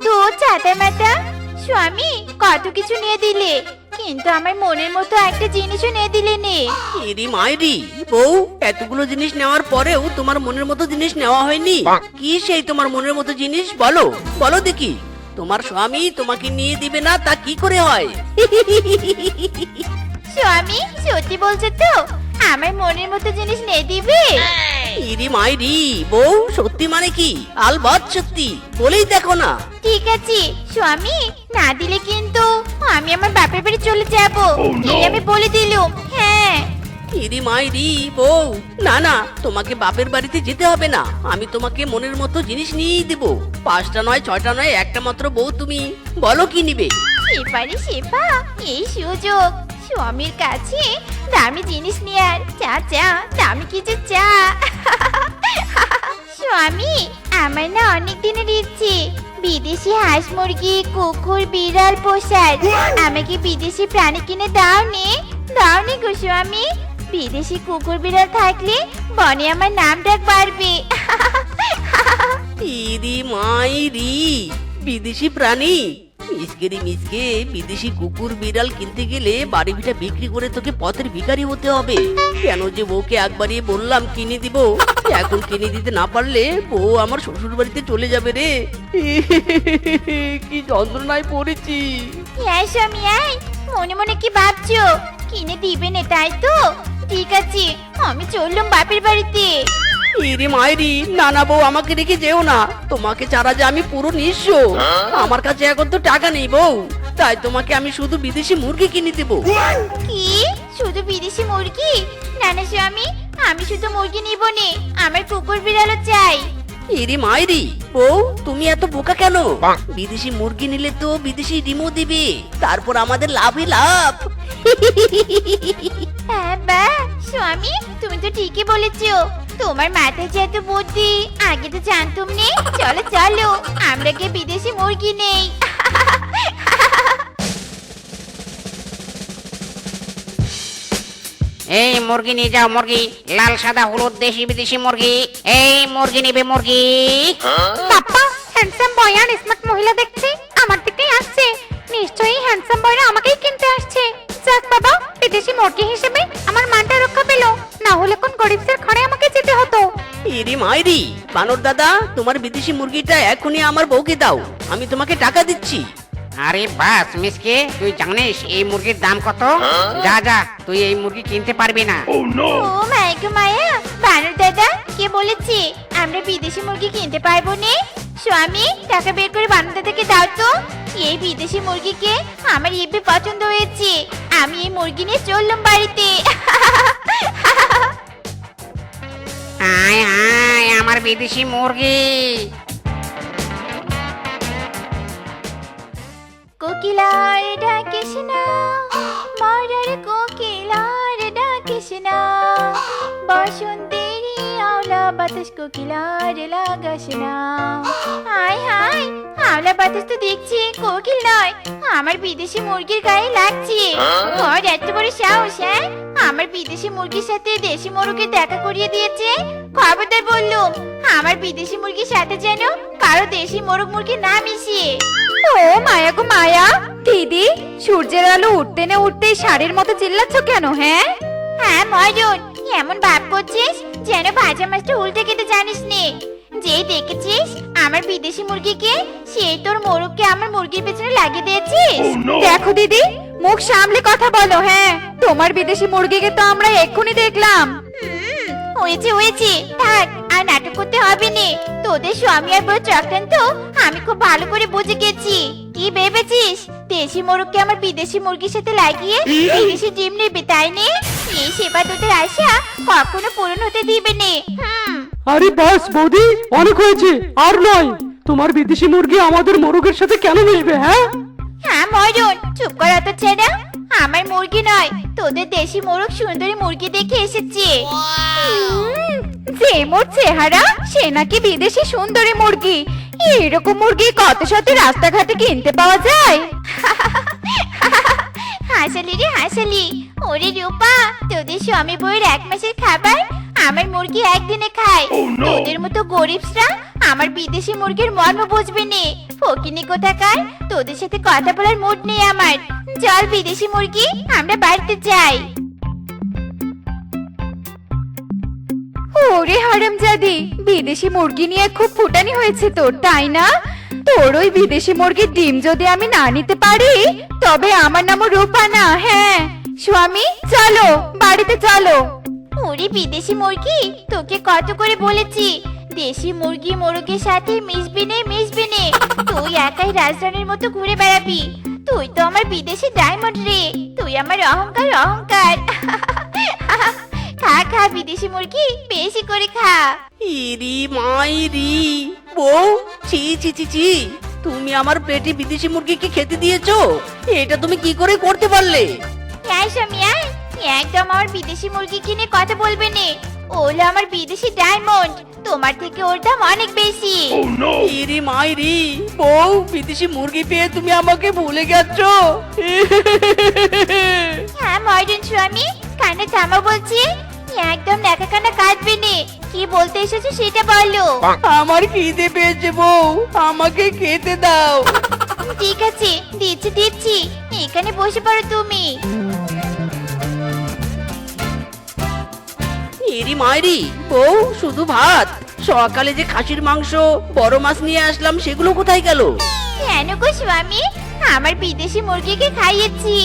তো চাতা মাতা স্বামী কত কিছু নিয়ে দিলে কিন্তু আমার মনের মতো একটা জিনিসও নিয়ে দিলে নে। ইরি মাইরি বউ এতগুলো জিনিস নেওয়ার পরেও তোমার মনের মতো জিনিস নেওয়া হয়নি। কি সেই তোমার মনের মতো জিনিস? বলো বলো দেখি। তোমার স্বামী তোমাকে নিয়ে দিবে না তা কি করে হয়? স্বামী সত্যি বলছো তো? আমার মনের মতো জিনিস নিয়ে দিবে? ইরি মাইরি বউ সত্যি মানে কি? আলবাত সত্যি বলেই দেখো না। ঠিক আছে স্বামী না দিলে কিন্তু আমি আমার বাপের বাড়ি চলে যাব। এই আমি বলে দিলুম হ্যাঁ। ইরি মাইরি বউ না না তোমাকে বাপের বাড়িতে যেতে হবে না। আমি তোমাকে মনের মতো জিনিস নিয়েই দেব। পাঁচটা নয় ছয়টা নয় একটা মাত্র বউ তুমি। বলো কি নিবে? এবারে শেফা এই সুযোগ। স্বামীর কাছে দামি জিনিস নেয়ার চা চা দামি কিছু চা স্বামী, আমার না অনেক দিনের ইচ্ছে। বিদেশি হাঁস মুরগি, কুকুর, বিড়াল, পোষার। আমাকে বিদেশি প্রাণী কিনে দাও নে দাও নে গো স্বামী। বিদেশি কুকুর, বিড়াল থাকলে বনে আমার নাম ডাক বাড়বে। ইরি মাইরি, বিদেশি প্রাণী। মিসকেরি মিসকে, বিদেশি কুকুর বিড়াল কিনতে গেলে বাড়ি ভিটা বিক্রি করে তোকে পথের ভিখারি হতে হবে। কেন যে বউকে একবারই বললাম কিনে দিব? এখন কিনে দিতে না পারলে বউ আমার শ্বশুর বাড়িতে চলে যাবে রে। কি যন্ত্রণায় পড়েছি। হ্যাঁ স্বামী আয় মনে মনে কি ভাবছ? কিনে দিবে না, তাই তো? ঠিক আছে, আমি চললাম বাপের বাড়িতে। ইরে মায়েরি নানা বউ আমাকে রেখে যেও না। তোমাকে ছাড়া যে আমি পুরো নিঃস্ব। আমার কাছে এখন তো টাকা নেই বউ। তাই তোমাকে আমি শুধু বিদেশি মুরগি কিনে দেবো। কি? শুধু বিদেশি মুরগি? না না স্বামী আমি শুধু মুরগি নিব নে। আমার কুকুর বিড়ালও চাই। ইরে মায়েরি বউ তুমি এত বোকা কেন? বিদেশি মুরগি নিলে তো বিদেশি ডিমও দিবে। তারপর আমাদের লাভই লাভ। হ্যাঁ বা স্বামী তুমি তো ঠিকই বলেছ। তোমার মাথায় যে এত বুদ্ধি? আগে তো জানতুম নে। চলো চলো। আমরা গিয়ে বিদেশি মুরগি নেই। এই মুরগি নিয়ে যাও মুরগি। লাল সাদা হলুদ দেশি বিদেশি মুরগি। এই মুরগি নিবে মুরগি। পাপ্পা হ্যান্ডসাম বয় আর স্মার্ট মহিলা দেখছি? আমার দিকেই আসছে। নিশ্চয়ই হ্যান্ডসাম বয়রা আমাকেই কিনতে আসছে। যাক বাবা বিদেশি মুরগি হিসেবে আমার মানটা রক্ষা পেল। না হলে কোন গরিবদের ঘরে আমাকে যেতে হতো? ইরে মায়েরি বানর দাদা তোমার বিদেশি মুরগিটা এখনই আমার বউকে দাও আমি তোমাকে টাকা দিচ্ছি। আরে বাস মিসকে তুই জানিস এই মুরগির দাম কত? যা যা তুই এই মুরগি কিনতে পারবি না। ও মায়া গো মায়া বানর দাদা কে বলেছে আমরা বিদেশি মুরগি কিনতে পারব নে? স্বামী টাকা বের করে বানর দাদাকে দাও তো। এই বিদেশি মুরগিকে আমার ইবে পছন্দ হয়েছে। আমি এই মুরগি নিয়ে চললাম বাড়িতে। আয় আয় আমার বিদেশি মুরগি। কোকিলার ডাকিস না মরার কোকিলার ডাকিস না। বসন্তেরই আওলা বাতাস কোকিলার হাই হাই আওলা বাতাস তো দেখছি, কোকিল নয়, আমার বিদেশি মুরগির গায়ে লাগছে। এত বড় সাহস হ্যাঁ? আমার বিদেশি মুরগির সাথে দেশি মুরগির দেখা করিয়ে দিয়েছে? খবরদার বললুম আমার বিদেশি মুরগির সাথে যেন কারও দেশি মোরগ মুরগি না মিশিয়ে ও মায়া গো মায়া, দিদি, সূর্যের আলো উঠতে না উঠতেই শাড়ির মতো চিল্লাচ্ছ কেন হ্যাঁ? হ্যাঁ ময়ূর, এমন ভাব করছিস? যেন ভাজা মাছটা উল্টে খেতে জানিস নে। যেই দেখেছিস আমার বিদেশি মুরগিকে সেই তোর মোরগকে আমার মুরগির পেছনে লাগিয়ে দিয়েছিস? দেখো দিদি মুখ সামলে কথা বলো হ্যাঁ। তোমার বিদেশি মুরগিকে তো আমরা এক্ষুনি দেখলাম। হুম, হয়েছে হয়েছে। থাক আর নাটক করতে হবে নে। তোদের স্বামী আর বড় চক্রান্ত আমি খুব ভালো করে বুঝে গেছি। কি ভেবেছিস? দেশি মোরগকে আমার বিদেশি মুরগির সাথে লাগিয়ে বিদেশি ডিম নেবে তাই নে? এই সেবা তোদের আশা কখনো পূরণ হতে দিবে নে। হুম। আরে বাস বৌদি অনেক হয়েছে আর নয়। তোমার বিদেশি মুরগি আমাদের মোরগের সাথে কেন মিশবে হ্যাঁ? হ্যাঁ ময়ূর চুপ করা তো ছেড়া। আমার মুরগি নয় তোদের দেশি মোরগ সুন্দরী মুরগি দেখে এসেছে। যে মোর চেহারা সে নাকি বিদেশি সুন্দরী মুরগি। এরকম মুরগি কত শত রাস্তাঘাটে কিনতে পাওয়া যায়? হাসালি রে হাসালি। ওরে রূপা তোদের স্বামী বউয়ের এক মাসের খাবার আমার মুরগি একদিনে খায়। তোদের মতো গরিবরা আমার বিদেশি মুরগির মর্ম বুঝবে নে। ফকিনি কোথাকার? তোদের সাথে কথা বলার মুড নেই আমার। চল বিদেশি মুরগি আমরা বাড়িতে যাই। ওরে হারামজাদি বিদেশি মুরগি নিয়ে খুব ফুটানি হয়েছে তোর তাই না? তোর ওই বিদেশি মুরগির ডিম যদি আমি না নিতে পারি তবে আমার নামও রূপা না হ্যাঁ। স্বামী চলো বাড়িতে চলো। ওরে বিদেশি মুরগি তোকে কত করে বলেছি। দেশি মুরগি মোরগের সাথে মিশবি নে মিশবি নে। তুই একাই রাজধানীর মতো ঘুরে বেড়াবি। তুই তো আমার বিদেশি ডায়মন্ড রে। তুই আমার অহংকার অহংকার। খা খা বিদেশি মুরগি বেশি করে খা। ইরি মাইরি। বউ ছি ছি ছি ছি। তুমি আমার পেটে বিদেশি মুরগিকে খেতে দিয়েছ। এটা তুমি কি করে করতে পারলে? স্বামী আয়। একদম আমার বিদেশি মুরগি কিনে কথা বলবে নে। ও হলো আমার বিদেশি ডায়মন্ড। তোমার থেকে ওর দাম অনেক বেশি। ইরি মাইরি বউ বিদেশি মুরগি পেয়ে তুমি আমাকে ভুলে গেছো। হ্যাঁ মডার্ন স্বামী কানে থামা বলছি। একদম নাকা কানা কাটবে নে। কি বলতে এসেছ সেটা বলো। আমার খিদে পেয়েছে বউ আমাকে খেতে দাও। ঠিক আছে দিচ্ছি দিচ্ছি। এখানে বসে পড়ো তুমি। এরি মাইরি বউ শুধু ভাত। সকালে যে খাসির মাংস বড় মাছ নিয়ে আসলাম সেগুলো কোথায় গেল? কেন গো স্বামী? আমার বিদেশি মুরগিকে খাইয়েছি।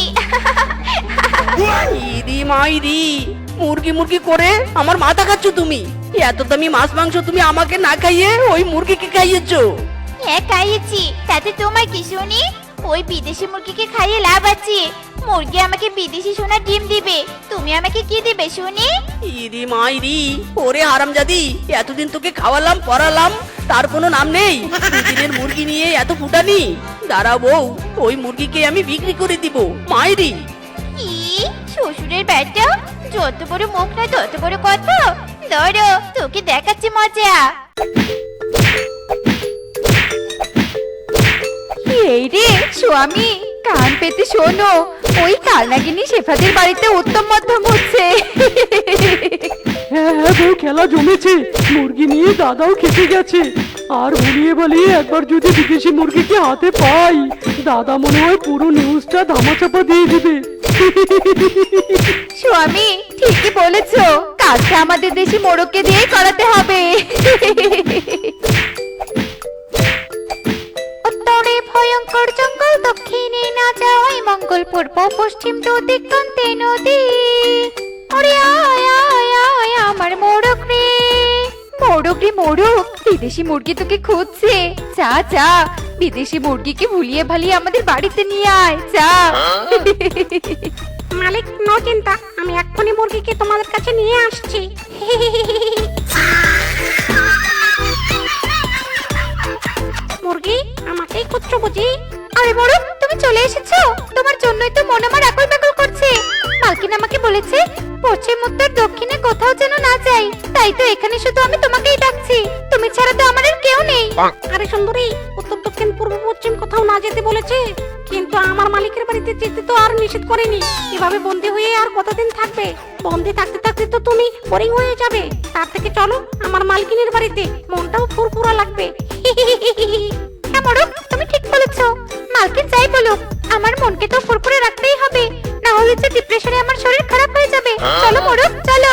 ইরি মাইরি মুরগি মুরগি করে আমার মাথা খাচ্ছ তুমি। এত দামি মাছ মাংস তুমি আমাকে না খাইয়ে ওই মুরগিকে খাইয়েছো। হ্যাঁ খাইয়েছি। তাতে তোমার কি শুনি? ওই বিদেশি মুরগিকে খাইয়ে লাভ আছে। মুরগি আমাকে বিদেশি সোনার ডিম দিবে। তুমি আমাকে কি দিবে শুনি? ইরি মাইরি ওরে হারামজাদি এতদিন তোকে খাওয়ালাম পড়ালাম তার কোনো নাম নেই। দুদিনের মুরগি নিয়ে এত ফুটানি। দাঁড়া বউ ওই মুরগিকে আমি বিক্রি করে দিব। মাইরি কি শ্বশুরের ব্যাটা? যত বড় মুখ না তত বড় কথা ধরো তোকে দেখাচ্ছি মজা। এই রে স্বামী কান পেতে শোনো ওই কালনাগিনী শেফাদের বাড়িতে উত্তম মধ্যম হচ্ছে। হ্যাঁ হ্যাঁ বউ খেলা জমেছে। মুরগি নিয়ে দাদাও খেতে গেছে। আর ভুলিয়ে বলিয়ে একবার যদি বিদেশি মুরগিকে হাতে পাই দাদা মনে হয় পুরো নিউজটা ধামাচাপা দিয়ে দিবে। স্বামী ঠিকই বলেছ। কাজটা আমাদের দেশি মোড়ককে দিয়ে করাতে হবে। ভয়ঙ্কর জঙ্গল দক্ষিণে না যাওয়াই মঙ্গল পূর্ব পশ্চিম তো দিগন্তে নদী। ওরে আয় আমার মোড়ক রে মোড়ক রে মোড়ক বিদেশি মুরগি তোকে খুঁজছে। যা যা, বিদেশি মুরগিকে ভুলিয়ে ভালিয়ে আমাদের বাড়িতে নিয়ে আয়, যা। মালিক, নো চিন্তা, আমি এক্ষুনি মুরগিকে তোমাদের কাছে নিয়ে আসছি। বুঝি আরে মোড়ক তুমি চলে এসেছ। তোমার জন্যই তো মন আমার আকল পাকল করছে। মালকিন আমাকে বলেছে পশ্চিম উত্তর দক্ষিণে কোথাও যেন না যাই। তাই তো এখানে শুধু আমি তোমাকেই ডাকছি। তুমি ছাড়া তো আমার আর কেউ নেই। আরে সুন্দরী উত্তর দক্ষিণ পূর্ব পশ্চিম কোথাও না যেতে বলেছে। কিন্তু আমার মালিকের বাড়িতে যেতে তো আর নিষেধ করেনি। এভাবে বন্দি হয়ে আর কতদিন থাকবে? বন্দি থাকতে থাকতে তো তুমি বোরিং হয়ে যাবে। তার থেকে চলো আমার মালকিনের বাড়িতে। মনটাও ফুরফুরা লাগবে। হ্যাঁ মোড়ক তুমি ঠিক বলেছ। মালকিন যাই বলুক, আমার মনকে তো ফুরফুরে রাখতেই হবে। না হলে যে ডিপ্রেশনে আমার শরীর খারাপ হয়ে যাবে। চলো মোড়ক চলো।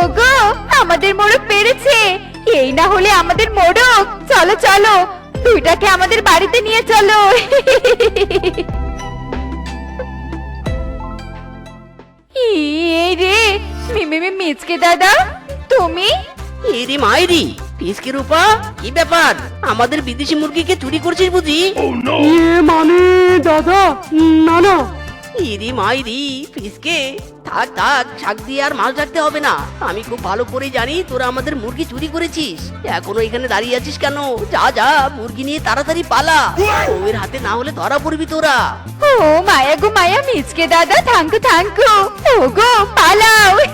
ওগো, আমাদের মোড়ক পেরেছে এই না হলে আমাদের মোড়ক চলো চলো। দুইটাকে আমাদের বাড়িতে নিয়ে চলো। রে, মিমি মিচকে দাদা। তুমি? এরি মাইরি পিসকে রূপা কি ব্যাপার? আমাদের বিদেশি মুরগিকে চুরি করছিস বুঝি? ইয়ে মানে দাদা? না না। ইরি মাইরি পিসকে থাক থাক শাক দিয়ে আর মাছ রাখতে হবে না। আমি খুব ভালো করে জানি তোরা আমাদের মুরগি চুরি করেছিস। এখনও এখানে দাঁড়িয়ে আছিস কেন? যা যা মুরগি নিয়ে তাড়াতাড়ি পালা। ওর হাতে না হলে ধরা পড়বি তোরা। ও মায়া গো মায়া মিচকে দাদা থাঙ্কু থাঙ্কু। ও গো পালাও।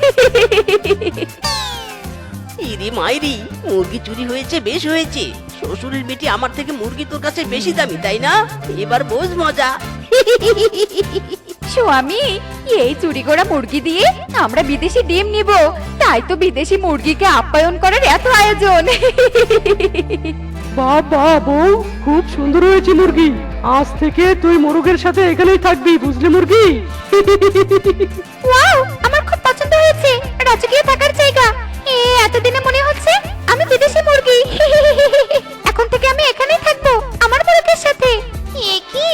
ইরি মাইরি মুরগি চুরি হয়েছে বেশ হয়েছে। শ্বশুরের বেটি আমার থেকে মুরগি তোর কাছে বেশি দামি তাই না? এবার বোঝ মজা। স্বামী এই চুরি করা মুরগি দিয়ে আমরা বিদেশি ডিম নিব। তাই তো বিদেশি মুরগিকে আপ্যায়ন করার এত আয়োজন। বাহ বাহ বউ খুব সুন্দর হয়েছে মুরগি। আজ থেকে তুই মোরগের সাথে এখানেই থাকবি বুঝলি মুরগি? ওয়াও আমার খুব পছন্দ হয়েছে। রাজকীয় থাকার জায়গা। এতদিনে মনে হচ্ছে আমি বিদেশি মুরগি? এখন থেকে আমি এখানেই থাকব আমার মুরগির সাথে। এ কি?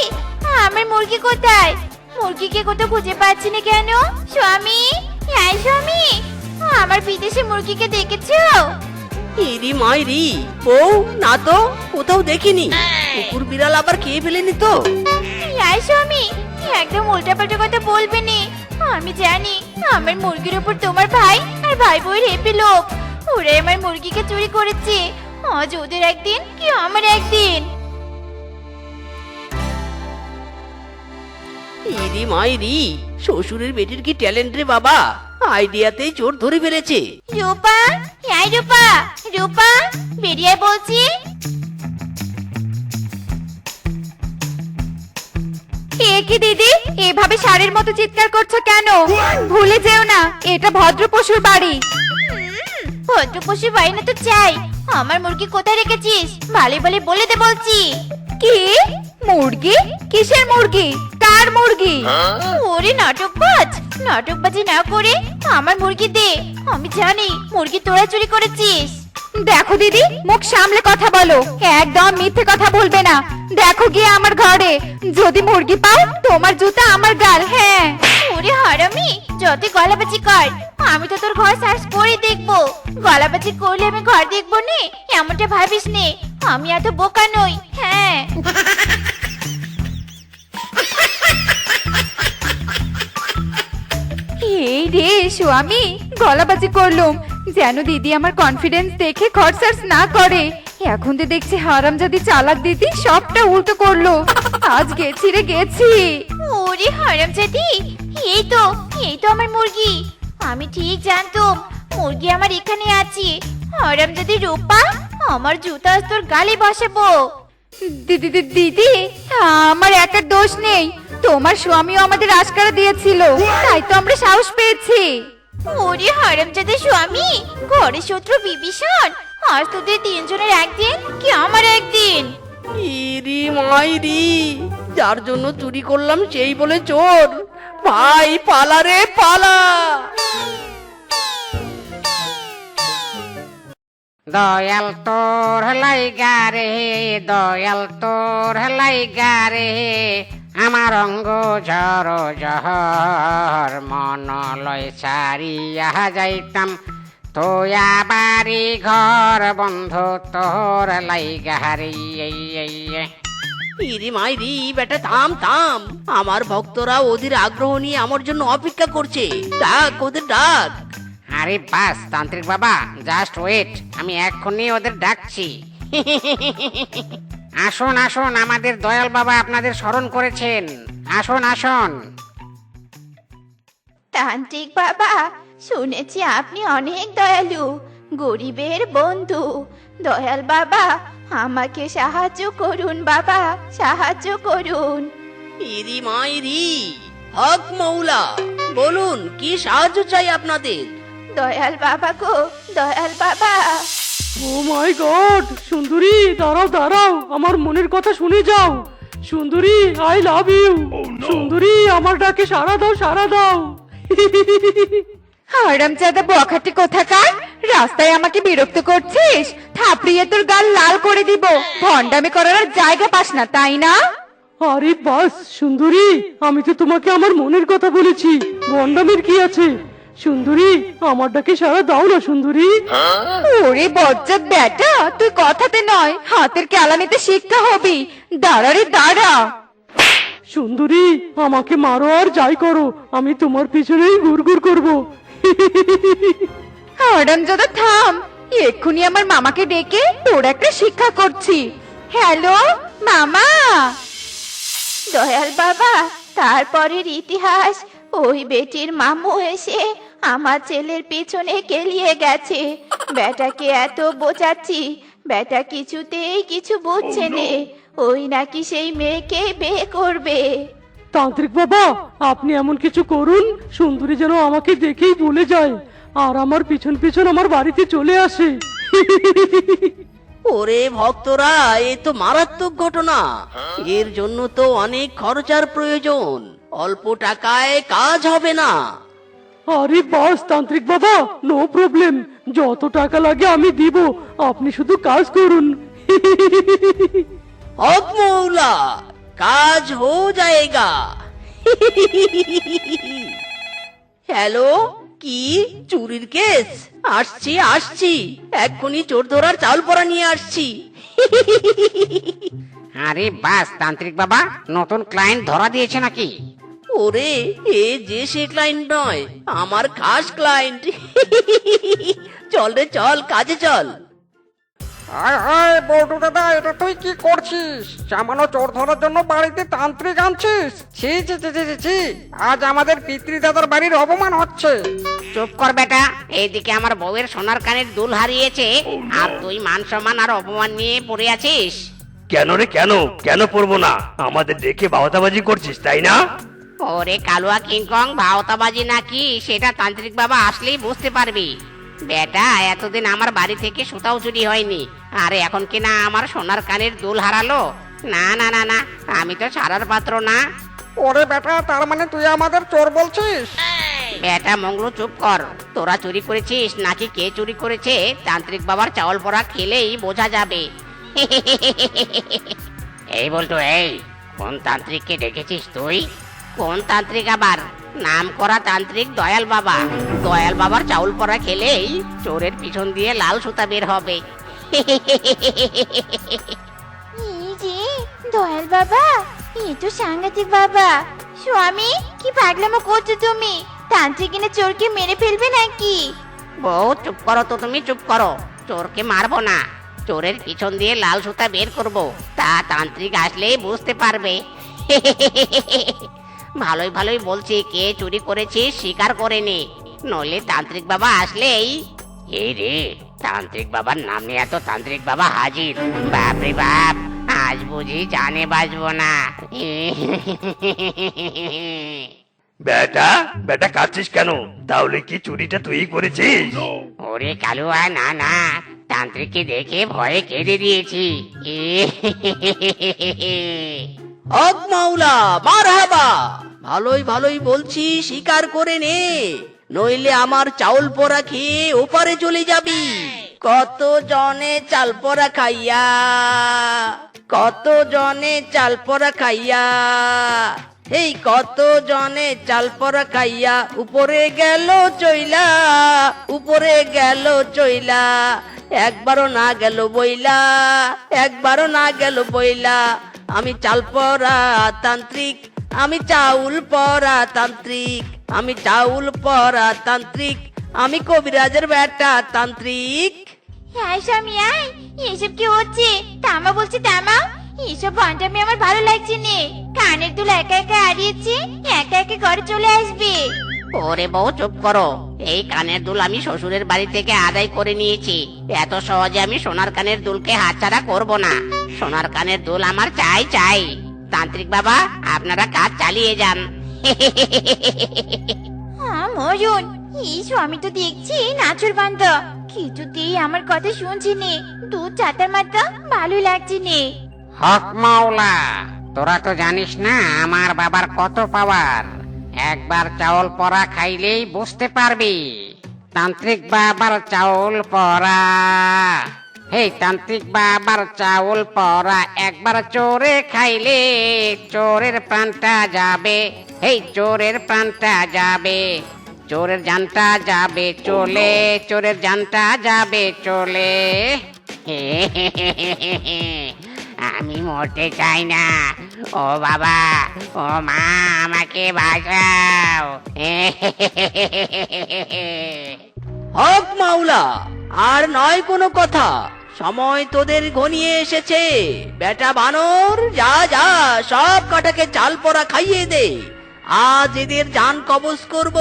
আমার মুরগি কোথায়? মুরগিকে কোথাও খুঁজে পাচ্ছি না কেন? স্বামী? হ্যাঁ স্বামী। আমার বিদেশি মুরগিকে দেখেছ? ইরি মাইরি বউ না তো কোথাও দেখিনি। কুকুর বিড়াল আবার খেয়ে ফেলেনি তো? হ্যাঁ স্বামী। একদম উল্টাপাল্টা কথা বলবে নি। আমি জানি আমার মুরগির উপর তোমার ভাই আর ভাই বউয়ের হেপে লোক ওরাই আমার মুরগিকে চুরি করেছে। আজ ওদের একদিন কি আমার একদিন? ইরি মাইরি শ্বশুরের বেটির কি ট্যালেন্ট রে বাবা? আইডিয়াতেই চোর ধরে ফেলেছে। রূপা রূপা রূপা বেরিয়ে বলছি। এ কি দিদি? এভাবে শাড়ির মতো চিৎকার করছ কেন? ভুলে যেও না এটা ভদ্র পশুর বাড়ি। ভদ্র পশু বাড়ি না তো চাই। আমার মুরগি কোথায় রেখেছিস? ভালো ভালো বলে দে বলছি। কি? মুরগি? কিসের মুরগি? কার মুরগি? ওরে নাটকবাজ নাটকবাজি না করে আমার মুরগি দে। আমি জানি মুরগি তোরা চুরি করেছিস। দেখো দিদি মুখ সামলে কথা বলো। একদম মিথ্যে কথা বলবে না। দেখো গিয়ে আমার ঘরে। যদি মুরগি পাও তোমার জুতা আমার গাল হ্যাঁ। ওরে হারামি যত গলাবাজি কর আমি তো তোর ঘর সার্চ করে দেখব। গলাবাজি করলে আমি ঘর দেখব নে এমনটা ভাবিস নে আমি এত বোকা নই হ্যাঁ। এই রে স্বামী গলাবাজি করলুম। যেন দিদি আমার কনফিডেন্স দেখে সার্চ না করে। এখন তো দেখছি হারাম যদি চালাক দিদি সবটা উল্টো করল। আজ গেছি রে গেছি। ওরে হারাম জাতি এই তো এই তো আমার মুরগি। আমি ঠিক জানতাম মুরগি আমার এখানে আছে। হারাম যদি রূপা আমার জুতা তোর গালে বসাবো। দিদি দিদি দিদি আমার একার দোষ নেই। তোমার স্বামীও আমাদের আশকারা দিয়েছিল তাই তো আমরা সাহস পেয়েছি। ওরে হারামজাদা স্বামী ঘরে শত্রু বিভীষণ আজ তোদের তিনজনের একদিন কি আমার একদিন? ইরি মাইরি যার জন্য চুরি করলাম সেই বলে চোর। ভাই পালা রে পালা! দয়াল তোর লাইগা রে দয়াল তোর লাইগা রে। আমার অঙ্গ ঝর জহর মন লয় সারিয়া যাইতাম। তোয়া বাড়ি ঘর বন্ধু তোর লাইগা রে এই, এই, এই। ইরি মাইরি বেটা থাম থাম। আমার ভক্তরা ওদের আগ্রহ নিয়ে আমার জন্য অপেক্ষা করছে। ডাক ওদের ডাক। আরে বাস তান্ত্রিক বাবা জাস্ট ওয়েট আমি এক্ষুনি ওদের ডাকছি। আসুন আসুন আমাদের দয়াল বাবা আপনাদের স্মরণ করেছেন। আসুন আসুন। তান্ত্রিক বাবা শুনেছি আপনি অনেক দয়ালু গরিবের বন্ধু। দয়াল বাবা আমাকে সাহায্য করুন বাবা সাহায্য করুন। ইরি মাইরি হক মৌলা বলুন কি সাহায্য চাই আপনাদের? দয়াল বাবা গো দয়াল বাবা। ও মাই গড সুন্দরী দাঁড়াও দাঁড়াও আমার মনের কথা শুনে যাও। সুন্দরী আই লাভ ইউ। সুন্দরী আমার ডাকে সাড়া দাও সাড়া দাও। হারামজাদা বখাটে কোথাকার? রাস্তায় আমাকে বিরক্ত করছিস? থাপড়িয়ে তোর গাল লাল করে দিব। ভন্ডামি করার আর জায়গা পাস না তাই না? আরে বাস সুন্দরী আমি তো তোমাকে আমার মনের কথা বলেছি। বন্ডামের কি আছে? সুন্দরী আমার ডাকে সাড়া দাও না সুন্দরী। ওরে বজ্জাত বেটা তুই কথাতে নয় হাতের কেলানিতে শিক্ষা হবি। দাঁড়া রে দাঁড়া। সুন্দরী আমাকে মারো আর যাই করো আমি তোমার পিছনেই গুড়গুড় করব। হারামজাদা থাম। এক্ষুনি আমার মামাকে ডেকে তোর একটা শিক্ষা করছি। হ্যালো মামা। দয়াল বাবা তারপরের ইতিহাস ওই বেটির মামু এসে আমার ছেলের পেছনে কেলিয়ে গেছে। বেটাকে এত বোঝাচ্ছি বেটা কিছুতেই কিছু বুঝছে নে। ওই নাকি সেই মেয়েকে বিয়ে করবে। তান্ত্রিক বাবা আপনি এমন কিছু করুন সুন্দরী যেন আমাকে দেখেই বলে যায় আর আমার পিছন পিছন আমার বাড়িতে চলে আসে। ওরে ভক্তরা এ তো মারাত্মক ঘটনা। এর জন্য তো অনেক খরচার প্রয়োজন। অল্প টাকায় কাজ হবে না। আরে বাস তান্ত্রিক বাবা নো প্রবলেম যত টাকা লাগে আমি দিব। আপনি শুধু কাজ করুন। মৌলা কাজ হো যায়গা। হ্যালো কি? চুরির কেস? আসছি আসছি। এক্ষুনি চোর ধরার চাল পরা নিয়ে আসছি। আরে বাস তান্ত্রিক বাবা নতুন ক্লায়েন্ট ধরা দিয়েছে নাকি? ওরে এ যে সে ক্লায়েন্ট নয় আমার খাস ক্লায়েন্ট চল রে চল কাজে চল। আয় হায় বল্টু দাদা এটা তুই কি করছিস? সামান্য চোর ধরার জন্য বাড়িতে তান্ত্রিক আনছিস? ছি ছি ছি ছি ছি, ছি। আজ আমাদের পিতৃদাদার বাড়ির অপমান হচ্ছে। চুপ কর বেটা এইদিকে আমার বউয়ের সোনার কানের দুল হারিয়েছে। আর তুই মান সম্মান আর অপমান নিয়ে পড়ে আছিস। কেন রে কেন? কেন পড়ব না? আমাদের দেখে বাহতাবাজি করছিস তাই না? ওরে কালুয়া কিংকং ভাওতাবাজি নাকি সেটা তান্ত্রিক বাবা আসলেই বুঝতে পারবি। বেটা এতদিন আমার বাড়ি থেকে সুতাও চুরি হয়নি। আর এখন কি না আমার সোনার কানের দুল হারালো? না না না না আমি তো ছাড়ার পাত্র না। ওরে বেটা তার মানে তুই আমাদের চোর বলছিস? বেটা মঙ্গলু চুপ কর। তোরা চুরি করেছিস নাকি কে চুরি করেছে তান্ত্রিক বাবার চাউল পড়া খেলেই বোঝা যাবে। এই বলতো এই কোন তান্ত্রিককে দেখেছিস তুই? কোন তান্ত্রিক আবার? নাম করা তান্ত্রিক দয়াল বাবা। দয়াল বাবার চাউল পরা খেলেই চোরের পিছন দিয়ে লাল সুতা বের হবে। এই যে দয়াল বাবা এই তো সাংঘাতিক বাবা। স্বামী কি পাগলামো করছ তুমি? তান্ত্রিক কিনা চোরকে মেরে ফেলবে নাকি? বউ চুপ করো তো তুমি চুপ করো। চোরকে মারবো না। চোরের পিছন দিয়ে লাল সুতা বের করব। তা তান্ত্রিক আসলেই বুঝতে পারবে। ভালোই ভালোই বলছি কে চুরি করেছে স্বীকার করে নে। নইলে তান্ত্রিক বাবা আসলেই। এই রে তান্ত্রিক বাবার নামে এত তান্ত্রিক বাবা হাজির। বাপ রে বাপ আজ বুঝি জানে বাজবো না। বেটা বেটা কাঁদছিস কেন? তাহলে কি চুরিটা তুই করেছিস? ওরে কালুয়া না না তান্ত্রিককে দেখে ভয়ে কেঁদে দিয়েছি। হক মাওলা মারহাবা! ভালোই ভালোই বলছি স্বীকার করে নে। নইলে আমার চাউল পোড়া খেয়ে ওপারে চলে যাবি। কত জনে চাল পোড়া খাইয়া, কত জনে চাল পোড়া খাইয়া, এই কত জনে চাল পরা খাইয়া, উপরে গেল চইলা, উপরে গেল চইলা, একবারও না গেল বইলা, একবারও না গেল বইলা, আমি চাল পরা তান্ত্রিক আমি চাউল পরা তান্ত্রিক আমি চাউল পরা তান্ত্রিক আমি কবিরাজের বেটা তান্ত্রিক। হ্যাঁ স্বামী আয় এসব কি হচ্ছে? তামা বলছি তামা এসব ভণ্ডামি আমার ভালো লাগছে নে। কানের দুল একা একা হারিয়েছে একা একা ঘরে চলে আসবে। ওরে বউ চুপ করো। এই কানের দুল আমি শ্বশুরের বাড়ি থেকে আদায় করে নিয়েছি। এত সহজে আমি সোনার কানের দুলকে হাতছাড়া করব না। সোনার কানের দুল আমার চাই চাই। তান্ত্রিক বাবা আপনারা কাজ চালিয়ে যান। হ্যাঁ মরুন এই স্বামী তো দেখছি নাচুর বান্ধা। কিছুতেই আমার কথা শুনছি নে দুধ চাতার মাত্রা ভালো লাগছে নে। হক মাওলা তোরা তো জানিস না আমার বাবার কত পাওয়ার। একবার চাউল পরা খাইলেই বুঝতে পারবি। তান্ত্রিক বাবার চাউল পরা। হে তান্ত্রিক বাবার চাউল পরা একবার চোরে খাইলে চোরের প্রাণটা যাবে, এই চোরের প্রাণটা যাবে, চোরের জানটা যাবে, চলে, চোরের জানটা যাবে, চলে। আমি মরতে চাই না। ও বাবা, ও মা, আমাকে বাঁচাও। হক মাওলা আর নয় কোনো কথা। সময় তোদের ঘনিয়ে এসেছে। বেটা বানর যা যা সব কাটাকে চাল পরা খাইয়ে দে। আজ এদের জান কবজ করব।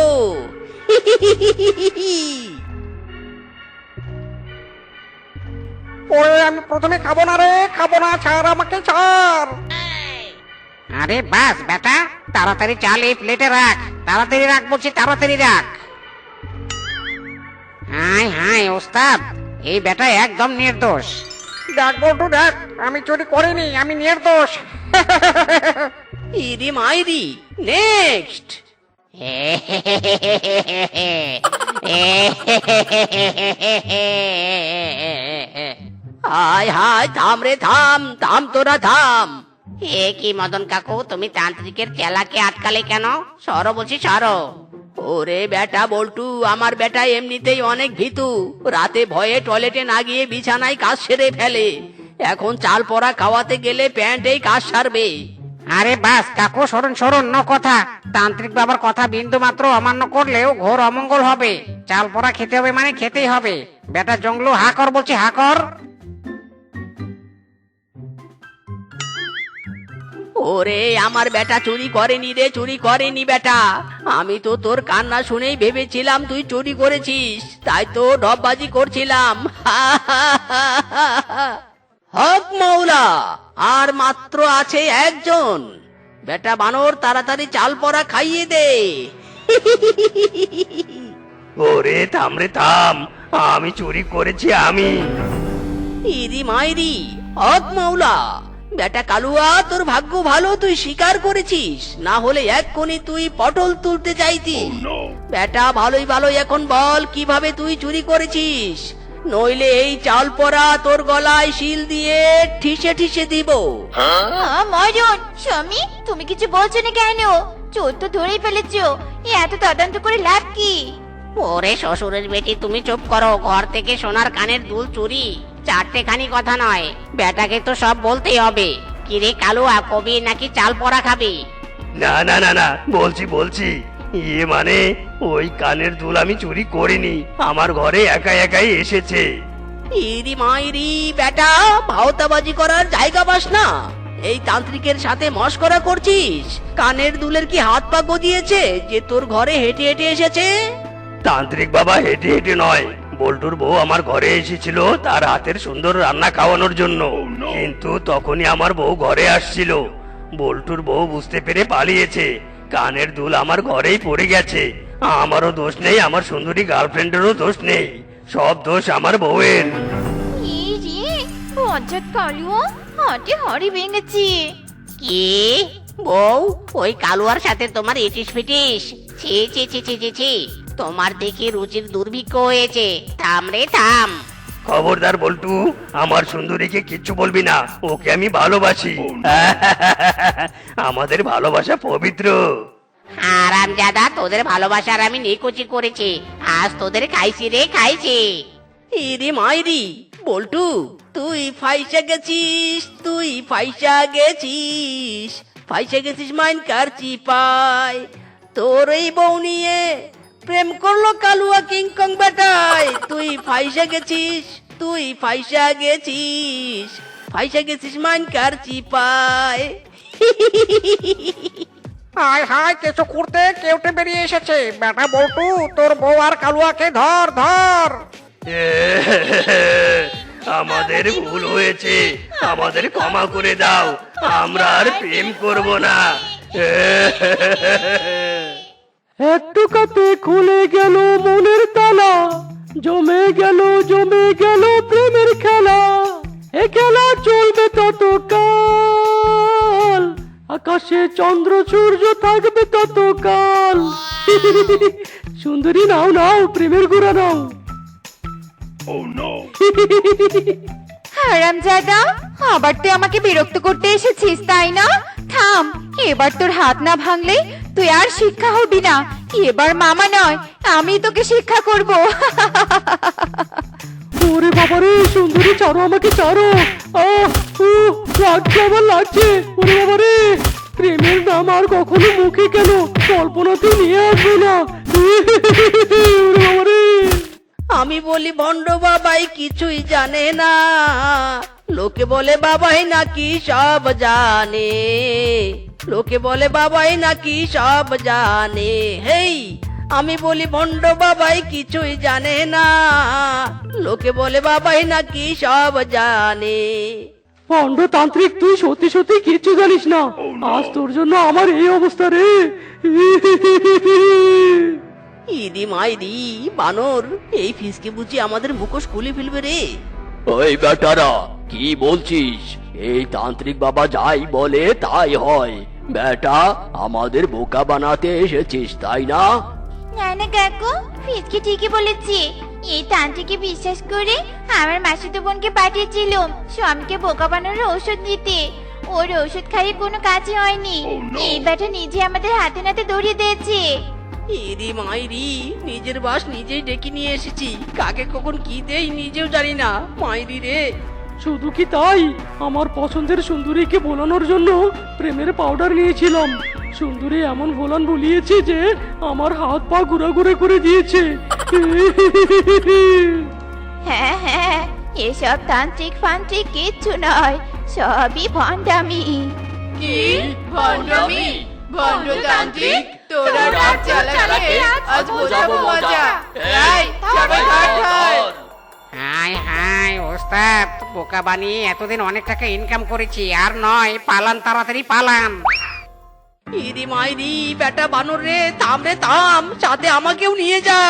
ওরে আমি প্রথমে খাব না রে খাব না ছাড় আমাকে ছাড়। আরে বাস বেটা তাড়াতাড়ি চাল এই প্লেটে রাখ তাড়াতাড়ি রাখ বলছি তাড়াতাড়ি রাখ। হাই হাই ওস্তাদ এই বেটা একদম নির্দোষ। দেখ বল্টু দেখ আমি চুরি করিনি আমি নির্দোষ। ইরি মাইরি নেক্সট। হায় হায় থাম রে থাম থাম তোরা থাম। এ কি মদন কাকু তুমি তান্ত্রিকের চেলাকে আটকালে কেন? সরো বলছি সরো। ওরে বেটা বল্টু, আমার বেটা এমনিতেই অনেক ভীতু। রাতে ভয়ে টয়লেটে না গিয়ে বিছানায় কাজ সেরে ফেলে। এখন চাল পরা খাওয়াতে গেলে প্যান্টেই কাজ সারবে। আরে বাস, কাকু, সরুন সরুন, ন কথা। তান্ত্রিক বাবার কথা বিন্দু মাত্র অমান্য করলেও ঘোর অমঙ্গল হবে। চাল পরা খেতে হবে মানে খেতেই হবে। বেটা জঙ্গলু হাকর বলছি হাকর ওরে, আমার বেটা চুরি করেনি রে, চুরি করেনি বেটা। আমি তো তোর কান্না শুনেই ভেবেছিলাম তুই চুরি করেছিস, তাই তো ডববাজি করছিলাম। হক মৌলা, আর মাত্র আছে একজন। বেটা বানর, তাড়াতাড়ি চাল পরা খাইয়ে দে। ওরে থাম রে থাম। আমি চুরি করেছি আমি। ইরি মাইরি, হক মাওলা বেটা কালুয়া তোর ভাগ্য ভালো তুই স্বীকার করেছিস। না হলে এক্ষুনি তুই পটল তুলতে চাইতি বেটা ভালোই ভালোই এখন বল কীভাবে তুই চুরি করেছিস? নইলে এই চাল পরা তোর গলায় শিল দিয়ে ঠিসে ঠিসে দিব। মরণ স্বামী তুমি কিছু বলছো না কেন? চোর তো ধরেই ফেলেছো। এত তদন্ত করে লাভ কি? ওরে শ্বশুরের বেটি তুমি চুপ করো। ঘর থেকে সোনার কানের দুল চুরি। চারটে খানি কথা নয়। বেটাকে তো সব বলতেই হবে। কিরে কালুয়া কবি নাকি চাল পরা খাবি? না না না না বলছি বলছি। ইয়ে মানে ওই কানের দুল আমি চুরি করিনি আমার ঘরে একা একাই এসেছে। ইরি মাইরি বেটা ভাওতাবাজি করার জায়গা পাস না। এই তান্ত্রিকের সাথে মস্করা করছিস? কানের দুলের কি হাত পা গদিয়েছে যে তোর ঘরে হেঁটে হেঁটে এসেছে? তান্ত্রিক বাবা হেঁটে হেঁটে নয় বল্টুর বউ আমার ঘরে এসেছিল তার হাতের সুন্দর রান্না খাওয়ানোর জন্য। কিন্তু তখনই আমার বউ ঘরে আসছিল। বল্টুর বউ বুঝতে পেরে পালিয়েছে। কানের দুল আমার ঘরেই পড়ে গেছে। আমারও দোষ নেই আমার সুন্দরী গার্লফ্রেন্ডেরও দোষ নেই। সব দোষ আমার বউয়ের। কালুয়া হাটে হাড়ি ভেঙেছি। কি? বউ ওই কালুয়ার সাথে তোমার ইটিস ফিটিস ছি ছি ছি ছি ছি ছি। তোমার দেখে রুচির দুর্ভিক্ষ হয়েছে। থাম রে থাম। খবরদার বল্টু আমার সুন্দরীকে কিচ্ছু বলবি না। ওকে আমি ভালোবাসি। আমাদের ভালোবাসা পবিত্র। আরাম জাদা তোদের ভালোবাসার আমি নিকুচি করেছি। আজ তোদের খাইছি রে খাইছি। ইরি মাইরি বল্টু তুই ফাইসা গেছিস তুই ফাইসা গেছিস। ফাইসা গেছিস মাইন কার চিপাই তোর এই বউ নিয়ে প্রেম করল কালুয়া কিংকং বেটাই। তুই ফাইসা গেছিস তুই ফাইসা গেছিস। ফাইসা গেছিস মাইন কার চিপাই হায় হায় কেঁচো করতে কেউটে বেরিয়ে এসেছে। বেটা বল্টু তোর বউ আর কালুয়াকে ধর ধর। আমাদের ভুল হয়েছে। আমাদের ক্ষমা করে দাও। আমরা আর প্রেম করব না। একটু কাতে খুলে গেল মনের তালা জমে গেল জমে গেল প্রেমের খেলা। এ খেলা চলবে তত কাল আকাশে চন্দ্র সূর্য থাকবে তত কাল সুন্দরী নাও নাও প্রেমের গোড়া নাও। হারামজাদা আবার তুই আমাকে বিরক্ত করতে এসেছিস তাই না? থাম এবার তোর হাত না ভাঙলে তুই আর শিক্ষা হবি না। এবার মামা নয় আমি তোকে শিক্ষা করব। ওরে বাবারে সুন্দরী ছাড়ো আমাকে ছাড়ো। আহ উহ, লাগছে আমার লাগছে। ওরে বাবারে প্রেমের নাম আর কখনো মুখে কেন? কল্পনাতে নিয়ে আসব না। ওরে বাবারে। আমি বলি ভণ্ড বাবাই কিছুই জানে না। লোকে বলে বাবাই নাকি সব জানে? লোকে বলে বাবাই নাকি সব জানে? হেই আমি বলি ভণ্ড বাবাই কিছুই জানে না। লোকে বলে বাবাই নাকি সব জানে? ভণ্ড তান্ত্রিক তুই সত্যি সত্যি কিচ্ছু জানিস না। আজ তোর জন্য আমার এই অবস্থা রে। ইদি মাইরি বানর এই ফিসকে বুঝি আমাদের মুখোশ খুলে ফেলবে রে। ওই বেটারা কি বলছিস? এই তান্ত্রিক বাবা যাই বলে তাই হয়। বেটা আমাদের বোকা বানাতে এসেছিস তাই না? না না কাকু ফিসকে ঠিকই বলেছি। এই তান্ত্রিকে বিশ্বাস করে আমার মাসিতো বোনকে পাঠিয়েছিলাম স্বামীকে বোকা বানানোর ঔষধ দিতে। ওর ওষুধ খাইয়ে কোনো কাজই হয়নি। এই ব্যাটা নিজে আমাদের হাতে নাতে দৌড়িয়ে দিয়েছে। ইদি মাইরি নিজের বাস নিজেই ডেকে নিয়ে এসেছি। কাকে কখন কি দেই নিজেও জানি না মাইরি রে। শুধু কি তাই? আমার পছন্দের সুন্দরীকে বোলানোর জন্য প্রেমের পাউডার নিয়েছিলাম। সুন্দরী এমন ভোলান বলিয়েছে যে আমার হাত পা ঘুরাঘুরে করে দিয়েছে। হ্যাঁ হ্যাঁ এসব তান্ত্রিক ফান্ত্রিক কিচ্ছু নয় সবই ভণ্ডামি। কি? ভণ্ডমি? ভণ্ডতান্ত্রিক? তোরা রাত চালাকে আজ বোঝাবো মজা। এই সবাই ঘাট হয় হাই ওস্তাদ, বোকা বানিয়ে এতদিন অনেক টাকা ইনকাম করেছি, আর নয়, পালান, তাড়াতাড়ি পালান। ইদি মাইদি, বেটা বানর রে, থাম রে, থাম, সাথে আমাকেও নিয়ে যা।